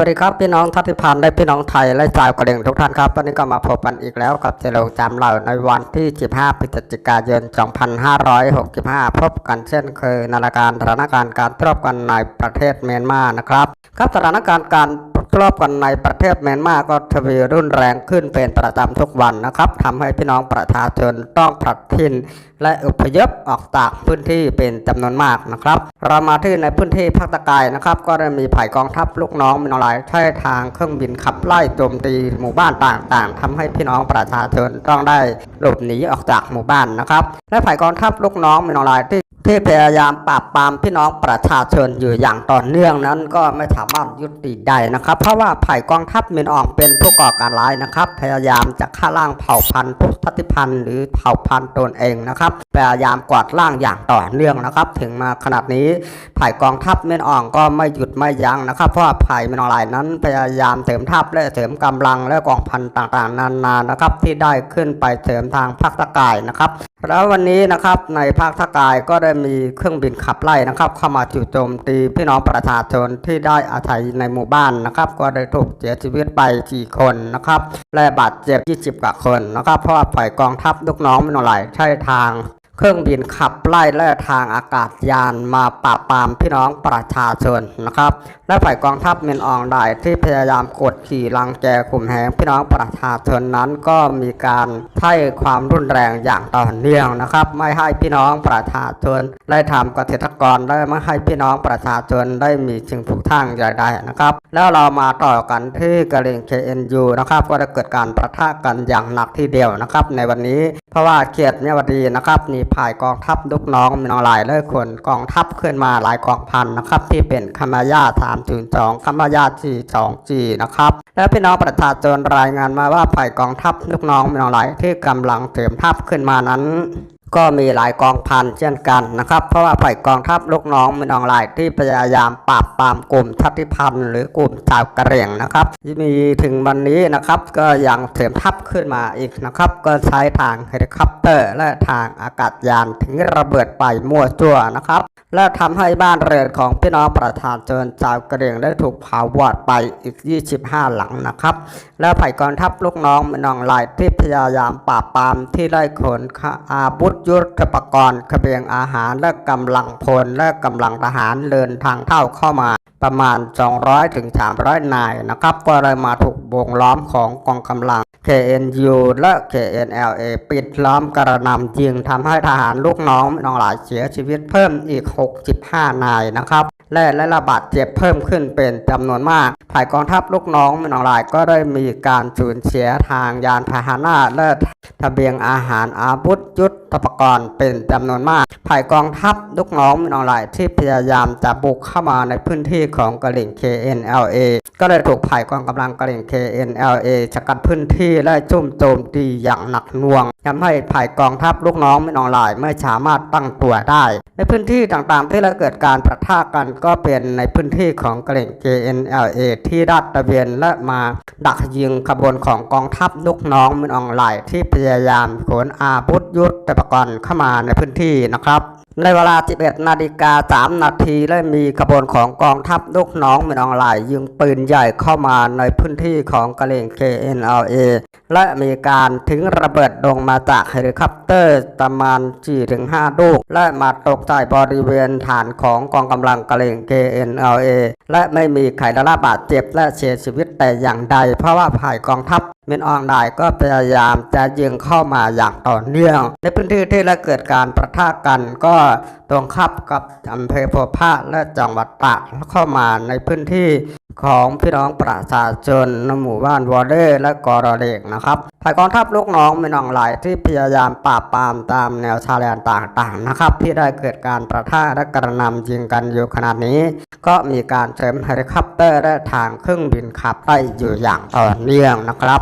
วัสดีครับพี่น้องทัติพันธ์และพี่น้องไทยและชาวกระเด่งทุกท่านครับวันนี้ก็มาพบกันอีกแล้วกับเจริญจำเราในวันที่ 15 พฤศจิกายน 2565 พบกันเช่นเคยนรายการสถานการณ์การทรบกันในประเทศเมียนมานะครับครับสถานการณ์การทรบกันในประเทศเมียนมาก็ทวีรุนแรงขึ้นเป็นประจำทุกวันนะครับทำให้พี่น้องประชาชนต้องผลัดถิ่นและอพยพออกจากพื้นที่เป็นจำนวนมากนะครับ เรามาที่ในพื้นที่ภาคตะกายนะครับ ก็ได้มีฝ่ายกองทัพลูกน้องมินอลายใช้ทางเครื่องบินขับไล่โจมตีหมู่บ้านต่างๆทำให้พี่น้องประชาชนต้องได้หลบหนีออกจากหมู่บ้านนะครับ และฝ่ายกองทัพลูกน้องมินอลายที่ ที่พยายามปราบปรามพี่น้องประชาชนอยู่อย่างต่อเนื่องนั้นก็ไม่สามารถยุติได้นะครับ เพราะว่าฝ่ายกองทัพมินอองเป็นผู้ก่อการร้ายนะครับ พยายามจะฆ่าล้างเผ่าพันธุ์ทุกชาติพันธุ์หรือเผ่าพันธุ์ตนเองนะครับ พยายามกวาดล้างอย่างต่อเนื่องนะครับ ถึงมาขนาดนี้ฝ่ายกองทัพเมนอองก็ไม่หยุดไม่ยั้งนะครับ เพราะว่าฝ่ายเมนออนไลน์นั้นพยายามเสริมทัพและเสริมกำลังและกองพันต่างๆ นานานะครับ ที่ได้ขึ้นไปเสริมทางภาคตะกายนะครับ แล้ววันนี้นะครับในภาคตะกายก็ได้มีเครื่องบินขับไล่นะครับ เข้ามาจู่โจมตีพี่น้องประชาชนที่ได้อาศัยในหมู่บ้านนะครับ ก็ได้ถูกเสียชีวิตไป4คนนะครับและบาดเจ็บ 20 กว่าคนนะครับ เพราะว่าฝ่ายกองทัพลูกน้องมินอไลใช้ทาง เครื่องบินขับไล่และทางอากาศยานมาปราบปรามพี่น้องประชาชนนะครับ และฝ่ายกองทัพเมียนอองได้ที่พยายามกดขี่รังแกกลุ่มแหงพี่น้องประชาชนนั้นก็มีการใช้ความรุนแรงอย่างต่อเนื่องนะครับ ไม่ให้พี่น้องประชาชนได้ทำเกษตรกรได้ไม่ให้พี่น้องประชาชนได้มีสิ่งผูกทางใดๆนะครับ แล้วเรามาต่อกันที่กระเลียง KNU นะครับก็ได้เกิดการประทะกันอย่างหนักทีเดียวนะครับ ในวันนี้เพราะว่าเขตเมียวดีนะครับมีภายกองทัพลูกน้องมีนองหลายเลยคนกองทัพขึ้นมาหลายกองพันนะครับ ที่เป็นคมายา302คามายา42 g นะครับ และพี่น้องประชาชนรายงานมาว่าฝ่ายกองทัพลูกน้องมีนองหลายที่กำลังเสริมทัพขึ้นมานั้น ก็มีหลายกองพันเช่นกันนะครับ เพราะว่าฝ่ายกองทัพลูกน้องมีนองหลายที่พยายามปราบปรามกลุ่มชาติพันธ์หรือกลุ่มชาวกระเหรี่ยงนะครับที่มีถึงวันนี้นะครับก็ยังเสริมทัพขึ้นมาอีกนะครับ ก็ใช้ทางเฮลิคอปเตอร์ และทางอากาศยานถึงระเบิดไปมั่วจั่วนะครับ และทำให้บ้านเรือนของพี่น้องประชาชนชาวกะเหรี่ยงได้ถูกเผาวอดไปอีก 25 หลังนะครับ และฝ่ายกองทัพลูกน้องมันองลายที่พยายามปราบปรามที่ได้ขนอาวุธยุทธปกรณ์เบียงอาหารและกำลังพลและกำลังทหารเดินทางเท่าเข้ามาประมาณ 200ถึง300 นายนะครับ ก็เลยมาถูกวงล้อมของกองกำลัง KNU และ KNLA ปิดล้อมกระหนำยิงทำให้ทหารลูกน้องน้องหลายเสียชีวิตเพิ่มอีก 65 นายนะครับ และและระบาดเจ็บเพิ่มขึ้นเป็นจำนวนมากฝ่ายกองทัพลูกน้องน้องหลายก็ได้มีการสูญเสียทางยานพาหนะและทะเบียงอาหารอาวุธยุทธปกรณ์เป็นจำนวนมากฝ่ายกองทัพลูกน้องน้องหลายที่พยายามจะบุกเข้ามาในพื้นที่ของกะเหรี่ง KNLA ก็เลยถูกฝ่ายกองกำลังกระเหรี่ง KNLA สกัดพื้นที่และจุ่มโจมตีอย่างหนักหน่วงทำให้ฝ่ายกองทัพลูกน้องไม่นองหลายไม่สามารถตั้งตัวได้ ในพื้นที่ต่างๆที่เราเกิดการประทะกันก็เป็นในพื้นที่ของกะเหรี่ยง KNLA ที่รัดตะเวนและมาดักยิงขบวนของกองทัพลูกน้องไมันออนไลน์ที่พยายามขนอาวุธยุทธปกรณ์เข้ามาในพื้นที่นะครับ ในเวลา 11 นาฬิกา 3 นาทีได้มีขบวนของกองทัพลูกน้องมันออนไลน์ยิงปืนใหญ่เข้ามาในพื้นที่ของกะเลง KNLA และมีการทิ้งระเบิดลงมาจากเฮลิคอปเตอร์ประมาณ4-5ลูก และมาตกใส่บริเวณฐานของกองกำลังกะเหรี่ยง KNLA และไม่มีใครได้รับบาดเจ็บและเสียชีวิตแต่อย่างใด เพราะว่าฝ่ายกองทัพเมนออนไลน์ก็พยายามจะยิงเข้ามาอย่างต่อเนื่อง ในพื้นที่ที่ได้เกิดการประทะกันก็ตรงขับกับอำเภอโพพะและจังหวัดตากเข้ามาในพื้นที่ของพี่น้องประชาชนในหมู่บ้านวอเดอร์และกอรเดกนะครับฝ่ายกองทัพลูกน้องเมนออนไลน์ที่พยายามปราบปรามตามแนวชายแดนต่างๆนะครับ ที่ได้เกิดการประทะและกระหนำยิงกันอยู่ขนาดนี้ ก็มีการเสริมเฮลิคอปเตอร์และทางเครื่องบินขับไล่อยู่อย่างต่อเนื่องนะครับ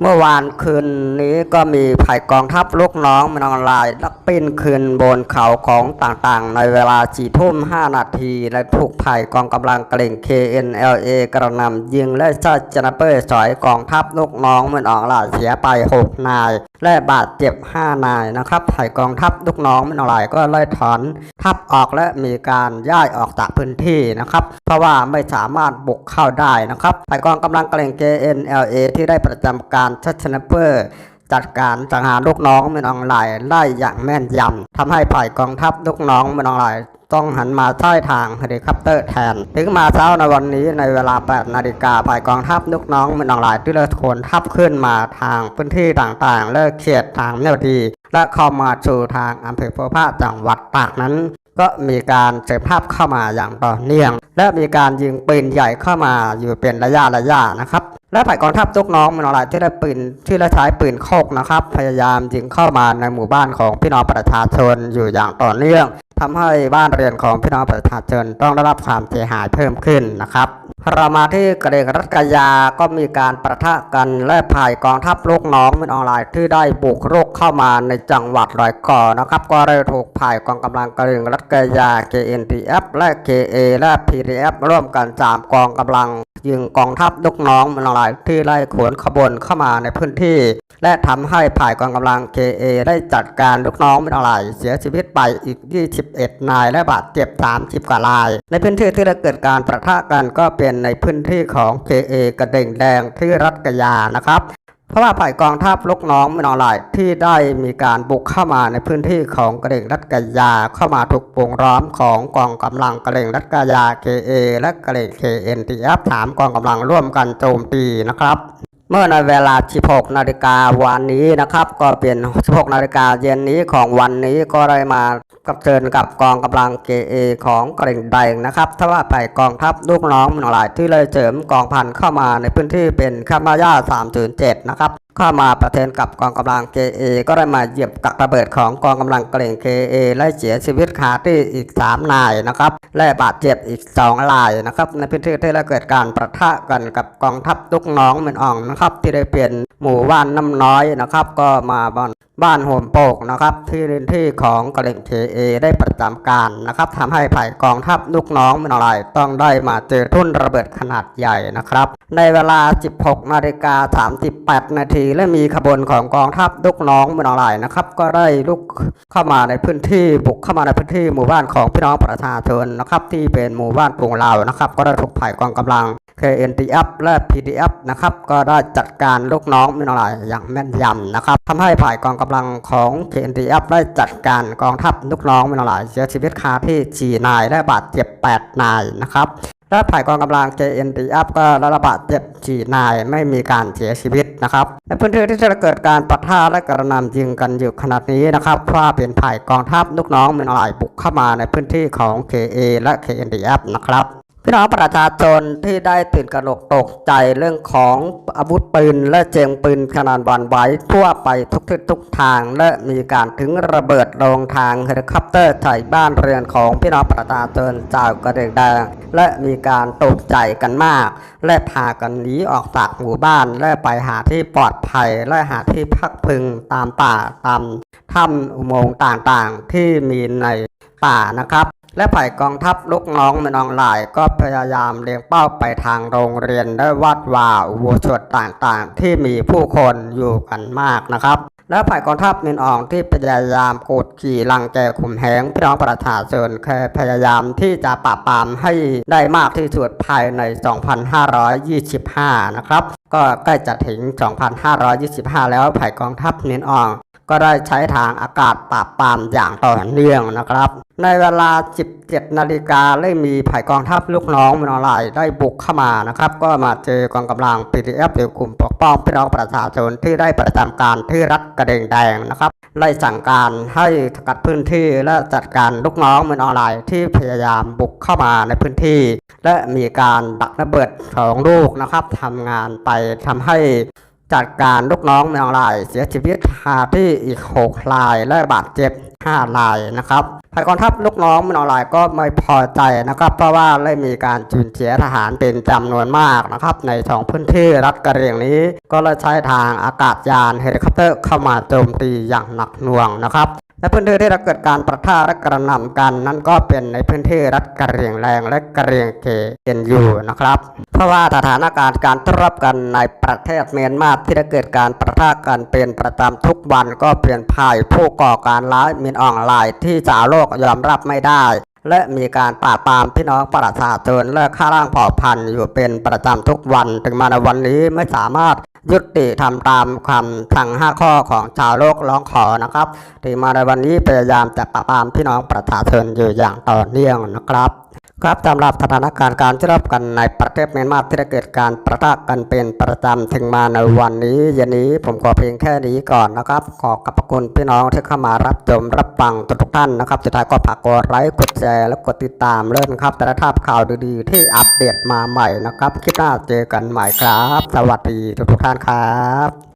เมื่อวานคืนนี้ก็มีฝ่ายกองทัพลูกน้องมันออนไลน์ลักปิ้นคืนบนเขาของต่างๆ ในเวลาสี่ทุ่มห้านาทีและถูกฝ่ายกองกำลังเกรง KNLA กระนำยิงและชาร์จนาเปอร์สอยกองทัพลูกน้องมันออนไลน์เสียไปหกนาย และบาดเจ็บ 5 นายนะครับไผ่กองทัพลูกน้องไม่นอะไรก็ไล่ถอนทัพออกและมีการย้ายออกจากพื้นที่นะครับ เพราะว่าไม่สามารถบุกเข้าได้นะครับไผ่กองกำลังเกระเหล่ง JNLA ที่ได้ประจำการชัชนเปอร์จัดการสังหารลูกน้องมันออนไลน์ได้อย่างแม่นยำทำให้ฝ่ายกองทัพลูกน้องมันออนไลน์ ต้องหันมาใช้ทางเฮลิคอปเตอร์แทน ถึงมาเช้าในวันนี้ในเวลา 8 นาฬิกาฝ่ายกองทัพลูกน้องมันออนไลน์ที่เลือโขนทัพขึ้นมาทางพื้นที่ต่างๆและเขตทางแนวดีและเข้ามาสู่ทางอำเภอโพพระจังหวัดตากนั้น ก็มีการเสริมทัพเข้ามาอย่างต่อเนื่อง และมีการยิงปืนใหญ่เข้ามาอยู่เป็นระยะระยะนะครับและฝ่ายกองทัพทุกน้องมันอะไรที่ได้ปืนที่ได้ใช้ปืนโคกนะครับ พยายามยิงเข้ามาในหมู่บ้านของพี่น้องประชาชนอยู่อย่างต่อเนื่อง ทำให้บ้านเรือนของพี่น้องประชาชนต้องได้รับความเสียหายเพิ่มขึ้นนะครับเรามาที่กระเดกรัฐกยาก็มีการประทะกันและภายกองทัพลูกน้องมันออนไลน์ที่ได้บุกรุกเข้ามาในจังหวัดรอยก่อนะครับ ก็ได้ถูกภายกองกำลังกระเดกรัฐกยา KNTF และ KA และ PDF ร่วมกันสามกองกำลังยิงกองทัพลูกน้องมันออนไลน์ที่ไล่ขวนขบวนเข้ามาในพื้นที่ และทำให้ฝ่ายกองกำลัง KA ได้จัดการลูกน้องไมันออไลน์เสียชีวิตไปอีก 21 นาย และบาดเจ็บ 30 กว่าลาย ในพื้นที่ที่ได้เกิดการประทะกันก็เป็นในพื้นที่ของ KA กระเด่งแดงที่รัฐกะยานะครับเพราะว่าฝ่ายกองทัพลูกน้องไมันออนไลน์ที่ได้มีการบุกเข้ามาในพื้นที่ของกระเด่งรัฐกะยาเข้ามาถูกปวงล้อมของกองกำลังกระเด่งรัฐกะยา KA และกระเด่ง KNTF สามกองกำลังร่วมกันโจมตีนะครับ เมื่อในเวลา 16 นาฬิกาวันนี้นะครับ ก็เป็น 16 นาฬิกาเย็นนี้ของวันนี้ก็ได้มากับเชิญกับกองกำลัง KA ของกริ่งแดงนะครับถ้าว่าไปกองทัพลูกน้องหนออนไลายที่เลยเสริมกองพันเข้ามาในพื้นที่เป็นคามาย่า307 นะครับ เข้ามาประเทนกับกองกำลัง KA ก็ได้มาเหยียบกับระเบิดของกองกำลังเกรง KA และเสียชีวิตคาที่อีก 3 นายนะครับ และบาดเจ็บอีก 2 รายนะครับ ในพื้นที่ที่ได้เกิดการประทะกันกับกองทัพลูกน้องเหมือนอ่องนะครับ ที่ได้เปลี่ยนหมู่บ้านน้ำน้อยนะครับ ก็มาบ้าน บ้านโฮมโปกนะครับที่พื้นที่ของกระเด็ง KA ได้ประจำการนะครับทำให้ฝ่ายกองทัพลูกน้องมันอะไรต้องได้มาเจอทุ่นระเบิดขนาดใหญ่นะครับ ในเวลา 16 นาฬิกา 38 นาทีและมีขบวนของกองทัพลูกน้องมันอะไรนะครับก็ได้ลุกเข้ามาในพื้นที่บุกเข้ามาในพื้นที่หมู่บ้านของพี่น้องประชาชนนะครับที่เป็นหมู่บ้านปรุงเรานะครับก็ได้ถูกฝ่ายกองกำลัง KNTF และ PDF นะครับก็ได้จัดการลูกน้องมันอะไรอย่างแม่นยำนะครับทำให้ฝ่ายกองกำลังของ KNTF ได้จัดการกองทัพลูกน้องมันอะไรเสียชีวิตคาที่ 4 นายและบาดเจ็บ 8 นายนะครับและฝ่ายกองกำลัง KNTF ก็ได้รับาดเจ็บ4นายไม่มีการเสียชีวิตนะครับในพื้นที่ที่จะเกิดการปะทะและกระนำยิงกันอยู่ขนาดนี้นะครับเพราะว่าเป็นฝ่ายกองทัพลูกน้องมันอะไรบุกเข้ามาในพื้นที่ของ KA และ KNTF นะครับ พี่น้องประชาชนที่ได้ตื่นกระหนกตกใจเรื่องของอาวุธปืนและเจียงปืนขนาดบานไหวทั่วไปทุกทิศทุกทาง และมีการถึงระเบิดลงทางเฮลิคอปเตอร์ใส่บ้านเรือนของพี่น้องประชาชนจากกระเดกแดงและมีการตกใจกันมาก และพากันหนีออกจากหมู่บ้านและไปหาที่ปลอดภัยและหาที่พักพึงตามป่าตามถ้ำอุโมงค์ต่างๆที่มีในป่านะครับ และฝ่ายกองทัพลูกน้องมันออนไลน์ก็พยายามเลี้ยงเป้าไปทางโรงเรียนและวัดวาอุโบสถต่างๆ ที่มีผู้คนอยู่กันมากนะครับและฝ่ายกองทัพมินอองที่พยายามกดขี่ลังแกข่มแหงพี่น้องประชาชนแค่พยายามที่จะปราบปรามให้ได้มากที่สุดภายใน 2525 นะครับ ก็ใกล้จะถึง 2525 แล้วฝ่ายกองทัพมินออง ก็ได้ใช้ทางอากาศปราบปรามอย่างต่อเนื่องนะครับ ในเวลา 17 นาฬิกาได้มีฝ่ายกองทัพลูกน้องมนออนไลน์ได้บุกเข้ามานะครับ ก็มาเจอกองกำลัง PDF หรือกลุ่มปกป้องพี่น้องประชาชนที่ได้ประจำการที่รัฐกระเดงแดงนะครับไล่สั่งการให้สกัดพื้นที่และจัดการลูกน้องมนอลน์ที่พยายามบุกเข้ามาในพื้นที่ และมีการดักระเบิดของลูกนะครับทำงานไปทำให้ จัดการลูกน้องแมวลาย เสียชีวิตคาที่อีก 6 รายและบาดเจ็บ 5 รายนะครับฝ่ายกองทัพลูกน้องแมวลายก็ไม่พอใจนะครับ เพราะว่าได้มีการจูนเสียทหารเป็นจำนวนมากนะครับ ในสองพื้นที่รัฐกะเรียงนี้ ก็เลยใช้ทางอากาศยานเฮลิคอปเตอร์เข้ามาโจมตีอย่างหนักหน่วงนะครับ และพื้นที่ที่เราเกิดการประท่าและกระหน่ำกัน นั้นก็เป็นในพื้นที่รัฐกะเรียงแรงและกะเรียงเกเนอยู่นะครับ เพราะว่าสถานการณ์การทรบกันในประเทศเมียนมาที่ได้เกิดการประท่ากันเป็นประจำทุกวันก็เปลี่ยนภายผู้ก่อการร้ายมินออนไลน์ที่สาวโลกยอมรับไม่ได้ และมีการปราบปรามพี่น้องประชาชนและข้าร่างเผ่าพันธุ์อยู่เป็นประจำทุกวันถึงมาในวันนี้ไม่สามารถยุติทำตามคำสั่งห้าข้อของชาวโลกร้องขอนะครับถึงมาในวันนี้พยายามจะปราบปรามพี่น้องประชาชนอยู่อย่างต่อเนื่องนะครับ ครับสำหรับสถานการณ์การที่รับกันในประเทศเมียนมาที่ได้เกิดการประทะกันเป็นประจำถึงมาในวันนี้เย็นนี้ผมขอเพียงแค่นี้ก่อนนะครับ ขอขอบคุณพี่น้องที่เข้ามารับชมรับฟังทุกท่านนะครับสุดท้ายก็ฝากกดไลค์กดแชร์และกดติดตามเล่นครับ แต่ละภาพข่าวดีๆ ที่อัปเดตมาใหม่นะครับคลิปหน้าเจอกันใหม่ครับ สวัสดีทุกท่านครับ